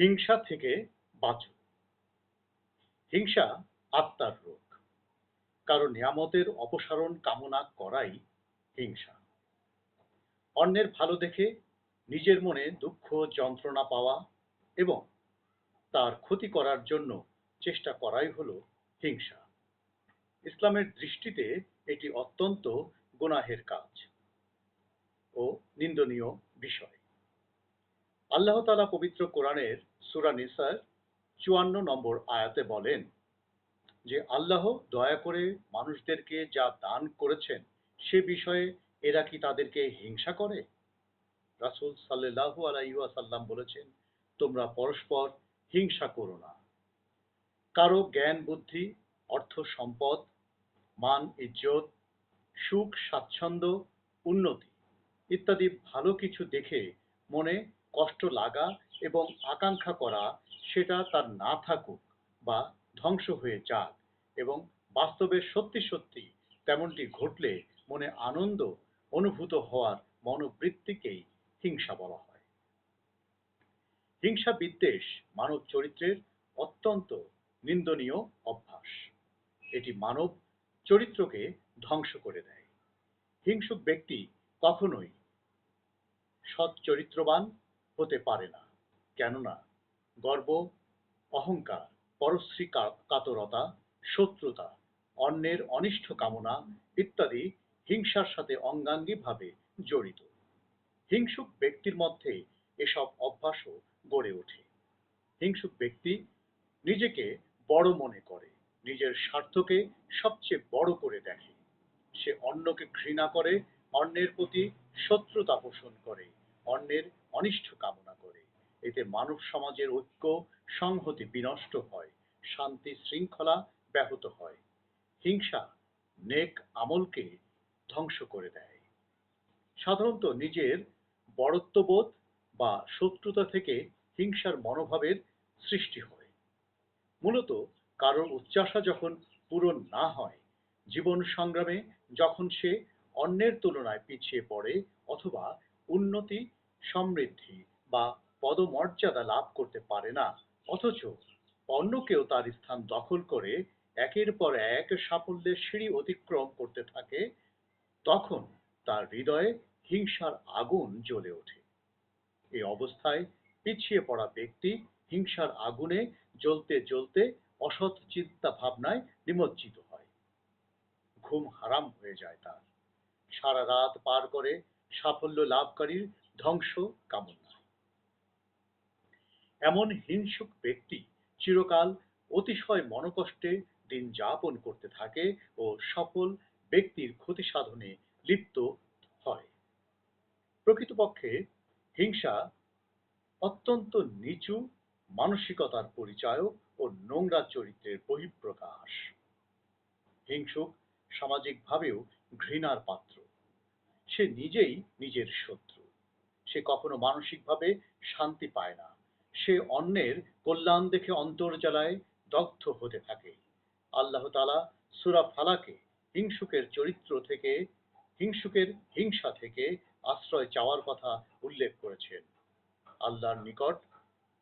হিংসা থেকে বাঁচো হিংসা আত্মার রোগ। কারও নিয়ামতের অপসারণ কামনা করাই হিংসা। অন্যের ভালো দেখে নিজের মনে দুঃখ, যন্ত্রণা পাওয়া এবং তার ক্ষতি করার জন্য চেষ্টা করাই হলো হিংসা। ইসলামের দৃষ্টিতে এটি অত্যন্ত গুনাহের কাজ ও নিন্দনীয় বিষয়। আল্লাহ তালা পবিত্র কোরআনের সুরা নিসার চুয়ান্ন নম্বর আয়াতে বলেন যে, আল্লাহ দয়া করে মানুষদেরকে যা দান করেছেন সে বিষয়ে এরা কি তাদেরকে হিংসা করে? রাসুল সাল্লাহ আলাইসাল্লাম বলেছেন, তোমরা পরস্পর হিংসা করো না। কারও জ্ঞান, বুদ্ধি, অর্থ সম্পদ, মান, ইজ্জত, সুখ, স্বাচ্ছন্দ্য, উন্নতি ইত্যাদি ভালো কিছু দেখে মনে কষ্ট লাগা এবং আকাঙ্ক্ষা করা, সেটা তার না থাকুক বা ধ্বংস হয়ে যাক এবং বাস্তবে সত্যি সত্যি তেমনটি ঘটলে মনে আনন্দ অনুভূত হওয়ার মনোবৃত্তিকেই হিংসা বলা হয়। হিংসা বিদ্বেষ মানব চরিত্রের অত্যন্ত নিন্দনীয় অভ্যাস। এটি মানব চরিত্রকে ধ্বংস করে দেয়। হিংসুক ব্যক্তি কখনোই সৎ চরিত্রবান হতে পারে না। কেননা, গর্ব, অহংকার, পরশ্রী কাতরতা, শত্রুতা, অন্যের অনিষ্ট কামনা ইত্যাদি হিংসার সাথে অঙ্গাঙ্গিভাবে জড়িত। হিংসুক ব্যক্তির মধ্যে এসব অভ্যাসও গড়ে ওঠে। হিংসুক ব্যক্তি নিজেকে বড় মনে করে, নিজের স্বার্থকে সবচেয়ে বড় করে দেখে। সে অন্যকে ঘৃণা করে, অন্যের প্রতি শত্রুতা পোষণ করে। অন্যের অনিষ্ট কামনা করে। এতে মানব সমাজের ঐক্য, সংহতি বিনষ্ট হয়, শান্তি শৃঙ্খলা ব্যাহত হয়। হিংসা নেক আমলকে ধ্বংস করে দেয়। সাধারণত নিজের বড়ত্ববোধ বা শত্রুতা থেকে হিংসার মনোভাবের সৃষ্টি হয়। মূলত কারোর উচ্চাসা যখন পূরণ না হয়, জীবন সংগ্রামে যখন সে অন্যের তুলনায় পিছিয়ে পড়ে অথবা উন্নতি, সমৃদ্ধি বা পদমর্যাদা লাভ করতে পারে না। অথচ অন্য কেউ তার স্থান দখল করে একের পর এক সাফল্যের সিঁড়ি অতিক্রম করতে থাকে, তখন তার হৃদয়ে হিংসার আগুন জ্বলে ওঠে। এই অবস্থায় পিছিয়ে পড়া ব্যক্তি হিংসার আগুনে জ্বলতে জ্বলতে অসৎ চিন্তা ভাবনায় নিমজ্জিত হয়। ঘুম হারাম হয়ে যায় তার। সারা রাত পার করে সাফল্য লাভকারীর ধ্বংস কামনায়। এমন হিংসুক ব্যক্তি চিরকাল অতিশয় মনকষ্টে দিন যাপন করতে থাকে ও সফল ব্যক্তির ক্ষতি সাধনে লিপ্ত হয়। প্রকৃতপক্ষে হিংসা অত্যন্ত নিচু মানসিকতার পরিচায়ক ও নোংরা চরিত্রের বহিঃপ্রকাশ। হিংসুক সামাজিকভাবেও ঘৃণার পাত্র। সে নিজেই নিজের শত্রু। সে কখনো মানসিকভাবে শান্তি পায় না। সে অন্যের কল্যাণ দেখে অন্তর্জালায় দগ্ধ হতে থাকে। আল্লাহ তালা সুরা ফালাকে হিংসুকের চরিত্র থেকে, হিংসুকের হিংসা থেকে আশ্রয় চাওয়ার কথা উল্লেখ করেছেন। আল্লাহর নিকট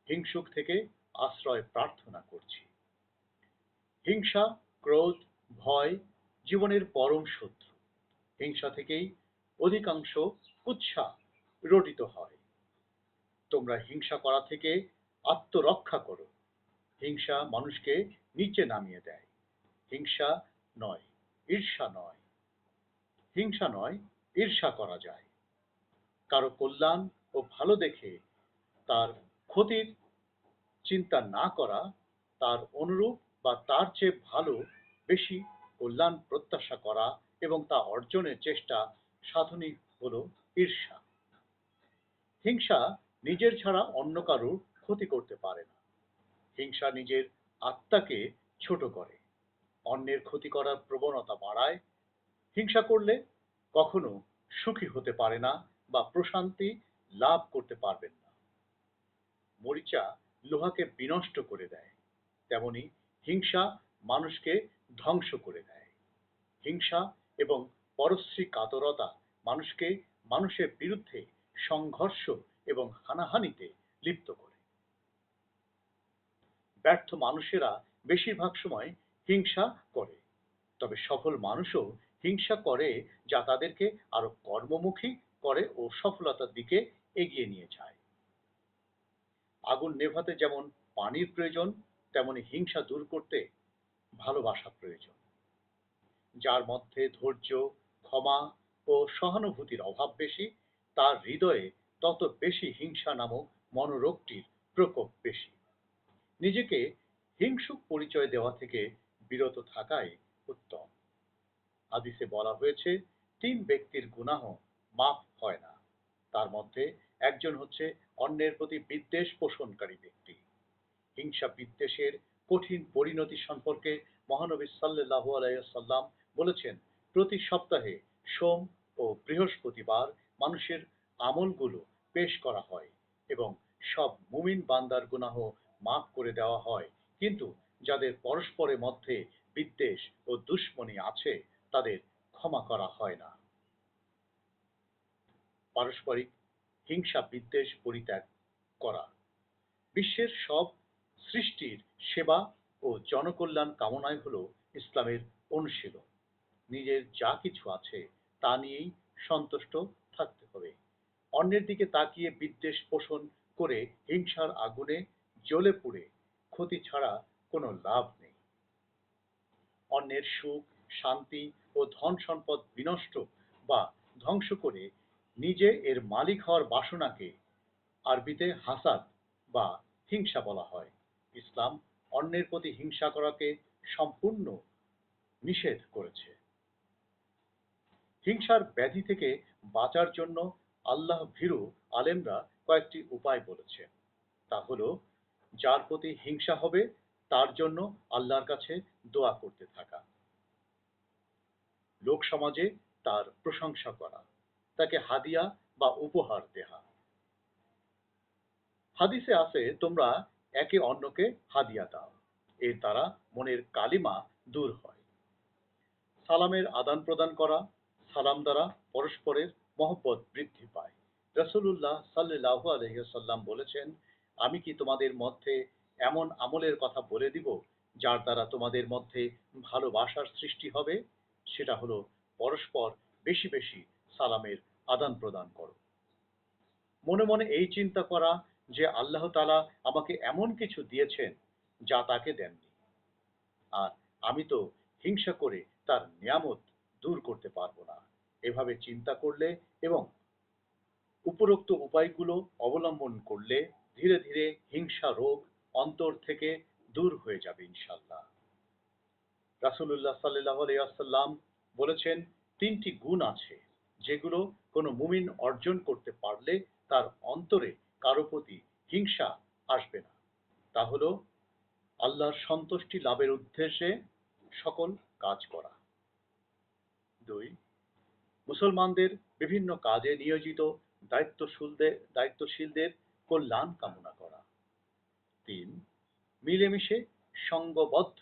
হিংসুক থেকে আশ্রয় প্রার্থনা করছি। হিংসা, ক্রোধ, ভয় জীবনের পরম শত্রু। হিংসা থেকেই অধিকাংশ কুৎসা রটিত হয়। তোমরা হিংসা করা থেকে আত্মরক্ষা করো। হিংসা মানুষকে নিচে নামিয়ে দেয়। হিংসা নয়, ঈর্ষা নয়। হিংসা নয়, ঈর্ষা করা যায়। কারও কল্যাণ ও ভালো দেখে তার ক্ষতির চিন্তা না করা তার অনুরূপ বা তার চেয়ে ভালো, বেশি কল্যাণ প্রত্যাশা করা এবং তা অর্জনের চেষ্টা সাধনই হল ঈর্ষা। হিংসা নিজের ছাড়া অন্য কারোর ক্ষতি করতে পারে না। হিংসা নিজের আত্মাকে ছোট করে। অন্যের ক্ষতি করার প্রবণতা বাড়ায়। হিংসা করলে কখনো সুখী হতে পারে না বা প্রশান্তি লাভ করতে পারবেন না। মরিচা লোহাকে বিনষ্ট করে দেয়। তেমনি হিংসা মানুষকে ধ্বংস করে দেয়। হিংসা এবং পরশ্রী কাতরতা মানুষকে মানুষের বিরুদ্ধে সংঘর্ষ এবং হানাহানিতে লিপ্ত করে। ব্যর্থ মানুষেরা বেশিরভাগ সময় হিংসা করে, তবে সফল মানুষও হিংসা করে যা তাদেরকে আরও কর্মমুখী করে ও সফলতার দিকে এগিয়ে নিয়ে যায়। আগুন নেভাতে যেমন পানির প্রয়োজন, তেমনি হিংসা দূর করতে ভালোবাসা প্রয়োজন। যার মধ্যে ধৈর্য ক্ষমা ও সহানুভূতির অভাব বেশি, তার হৃদয়ে তত বেশি হিংসা নামক মনোরোগটির প্রকোপ বেশি। নিজেকে হিংসুক পরিচয় দেওয়া থেকে বিরত থাকাই উত্তম। হাদিসে বলা হয়েছে, তিন ব্যক্তির গুনাহ মাফ হয় না। তার মধ্যে একজন হচ্ছে অন্যের প্রতি বিদ্বেষ পোষণকারী ব্যক্তি। হিংসা বিদ্বেষের কঠিন পরিণতি সম্পর্কে মহানবী সাল্লাহ আলাইসাল্লাম বলেছেন প্রতি সপ্তাহে সোম ও বৃহস্পতিবার মানুষের আমলগুলো পেশ করা হয় এবং সব মুমিন বান্দার গুনাহ মাফ করে দেওয়া হয়। কিন্তু যাদের পরস্পরের মধ্যে বিদ্বেষ ও দুশ্মনী আছে, তাদের ক্ষমা করা হয় না। পারস্পরিক হিংসা বিদ্বেষ পরিত্যাগ করা। বিশ্বের সব সৃষ্টির সেবা ও জনকল্যাণ কামনাই হলো ইসলামের অনুশীলন। নিজের যা কিছু আছে তা নিয়েই সন্তুষ্ট থাকতে হবে। অন্যের দিকে তাকিয়ে বিদ্বেষ পোষণ করে হিংসার আগুনে জ্বলে পুড়ে ক্ষতি ছাড়া কোনো লাভ নেই। অন্যের সুখ, শান্তি ও ধন সম্পদ বিনষ্ট বা ধ্বংস করে নিজে এর মালিক হওয়ার বাসনাকে আরবিতে হাসাদ বা হিংসা বলা হয়। ইসলাম অন্যের প্রতি হিংসা করাকে সম্পূর্ণ নিষেধ করেছে। হিংসার ব্যাধি থেকে বাঁচার জন্য আল্লাহ ভীরু আলেমরা কয়েকটি উপায় বলেছে। তা হলো, যার প্রতি হিংসা হবে, তার জন্য আল্লাহর কাছে দোয়া করতে থাকা। লোক সমাজে তার প্রশংসা করা, তাকে হাদিয়া বা উপহার দেহা হাদিসে আছে, তোমরা একে অন্যকে হাদিয়া দাও, এর দ্বারা মনের কালিমা দূর হয়। সালামের আদান প্রদান করা সালাম দ্বারা পরস্পরের মহব্বত বৃদ্ধি পায়। রসুল্লাহ সাল্লাহ আলহিসাল্লাম বলেছেন, আমি কি তোমাদের মধ্যে এমন আমলের কথা বলে দিব, যার দ্বারা তোমাদের মধ্যে ভালোবাসার সৃষ্টি হবে? সেটা হলো পরস্পর বেশি বেশি সালামের আদান প্রদান করো। মনে মনে এই চিন্তা করা যে আল্লাহ তালা আমাকে এমন কিছু দিয়েছেন, যা তাকে দেননি। আর আমি তো হিংসা করে তার নিয়ামত দূর করতে পারব না। এভাবে চিন্তা করলে এবং উপরোক্ত উপায়গুলো অবলম্বন করলে ধীরে ধীরে হিংসা রোগ অন্তর থেকে দূর হয়ে যাবে ইনশাল্লাহ রাসুল্লাহ সাল্লাহ আলাইসাল্লাম বলেছেন, তিনটি গুণ আছে যেগুলো কোনো মুমিন অর্জন করতে পারলে তার অন্তরে কারও প্রতি হিংসা আসবে না। তা হলো, আল্লাহর সন্তুষ্টি লাভের উদ্দেশ্যে সকল কাজ করা। দুই মুসলমানদের বিভিন্ন কাজে নিয়োজিত দায়িত্বশীলদের দায়িত্বশীলদের কল্যাণ কামনা করা। তিন, মিলেমিশে সঙ্গবদ্ধ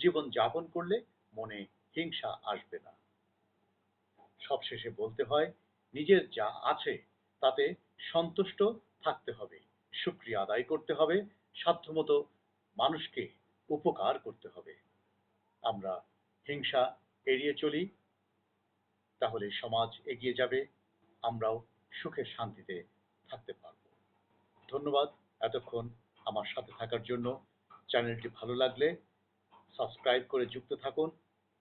জীবন যাপন করলে মনে হিংসা আসবে না। সবশেষে বলতে হয়, নিজের যা আছে তাতে সন্তুষ্ট থাকতে হবে, সুক্রিয়া আদায় করতে হবে, সাধ্যমতো মানুষকে উপকার করতে হবে। আমরা হিংসা এড়িয়ে চলি তাহলে সমাজ এগিয়ে যাবে। আমরাও সুখে শান্তিতে থাকতে পারব। ধন্যবাদ এতক্ষণ আমার সাথে থাকার জন্য। চ্যানেলটি ভালো লাগলে সাবস্ক্রাইব করে যুক্ত থাকুন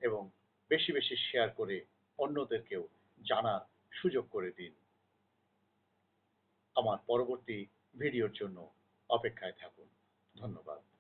এবং বেশি বেশি শেয়ার করে অন্যদেরকেও জানার সুযোগ করে দিন। আমার পরবর্তী ভিডিওর জন্য অপেক্ষায় থাকুন। ধন্যবাদ।